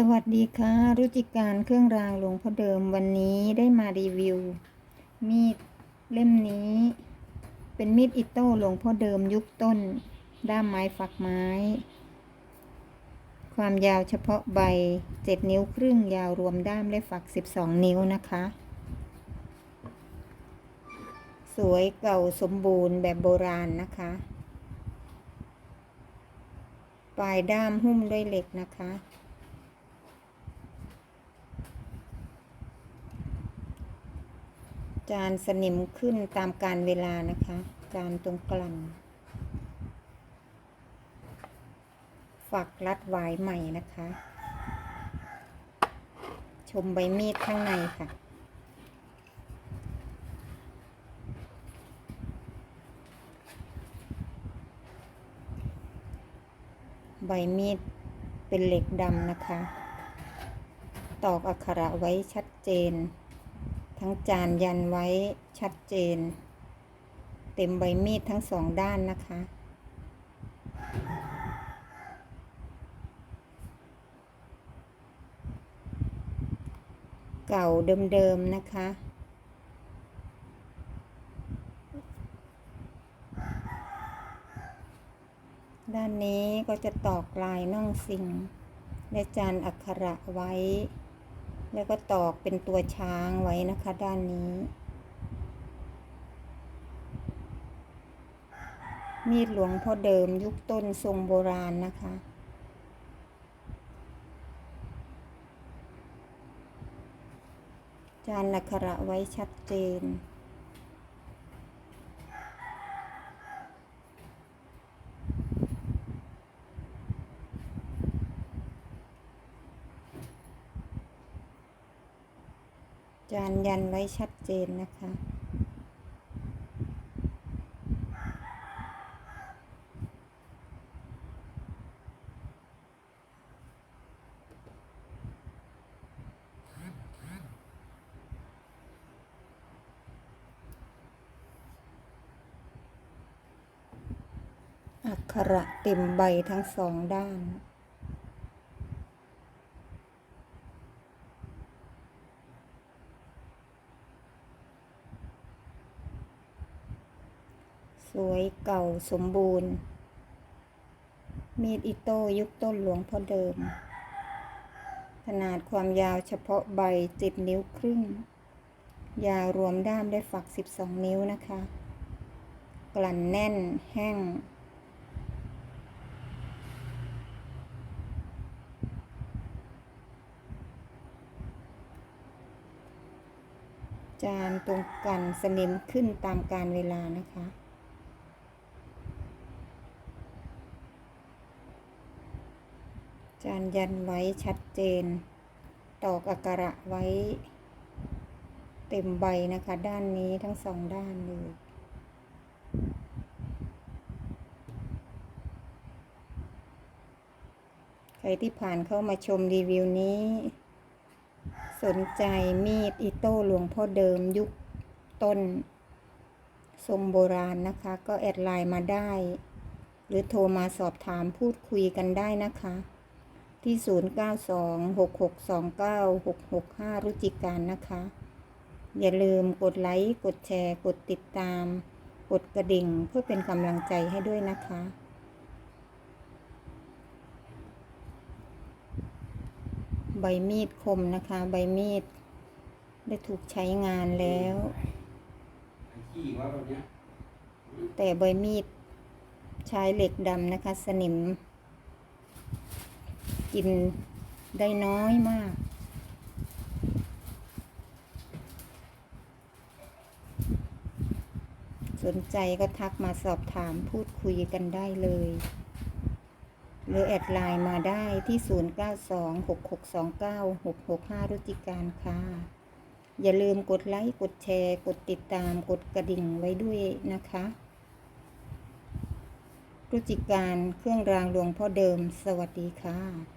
สวัสดีค่ะ รุจิการเครื่องรางหลวงพ่อเดิมวันนี้ได้มารีวิว มีดเล่มนี้ เป็นมีดอิโต้หลวงพ่อเดิมยุคต้น ด้ามไม้ฝักไม้ ความยาวเฉพาะใบ 7 นิ้วครึ่งยาวรวมด้ามและฝัก 12 นิ้วนะคะ สวยเก่าสมบูรณ์แบบโบราณนะคะ ปลายด้ามหุ้มด้วยเหล็กนะคะ จานสนิมขึ้นตามการเวลานะคะ จานตรงกลั่นฝักรัดหวายใหม่นะคะ ชมใบมีดข้างในค่ะใบมีดเป็นเหล็กดำนะคะ ตอกอักขระไว้ชัดเจน ทั้งจานยันไว้ชัดเจน เต็มใบมีดทั้งสองด้านนะคะ เก่าเดิมๆนะคะด้านนี้ก็จะตอกลายน่องสิงและจานอักขระไว้ แล้วก็ตอกเป็นตัวช้างไว้นะคะด้านนี้ มีดหลวงพ่อเดิมยุคต้นทรงโบราณนะคะจานนักขระไว้ชัดเจน จานยันไว้ชัดเจนนะคะ อักขระเต็มใบทั้งสองด้าน สวยเก่าสมบูรณ์ มีดอิโต้ยุคต้นหลวงพ่อเดิม ขนาดความยาวเฉพาะใบเจ็ดนิ้วครึ่ง ยาวรวมด้ามได้ฝัก12นิ้วนะคะ กลั่นแน่นแห้ง จานตรงกันสนิมขึ้นตามการเวลานะคะ จานยันไว้ชัดเจน ตอกอักระไว้ เต็มใบนะคะ ด้านนี้ทั้งสองด้านเลยใครที่ผ่านเข้ามาชมรีวิวนี้ สนใจมีดอิโต้หลวงพ่อเดิมยุคต้น ทรงโบราณนะคะ ก็แอดไลน์มาได้ หรือโทรมาสอบถามพูดคุยกันได้นะคะ ที่ 0926629665 รุจิการนะคะ อย่าลืมกดไลค์ กดแชร์ กดติดตาม กดกระดิ่งเพื่อเป็นกำลังใจให้ด้วยนะคะใบมีดคมนะคะ ใบมีด ได้ถูกใช้งานแล้วขี้ว่าแบบเนี้ยแต่ใบมีดใช้เหล็กดำนะคะ สนิม กินได้น้อยมาก สนใจก็ทักมาสอบถามพูดคุยกันได้เลย หรือแอดไลน์มาได้ที่ 0926629665รุจิการค่ะ อย่าลืมกดไลค์ กดแชร์ กดติดตามกดกระดิ่งไว้ด้วยนะคะรุจิการเครื่องรางหลวงพ่อเดิม สวัสดีค่ะ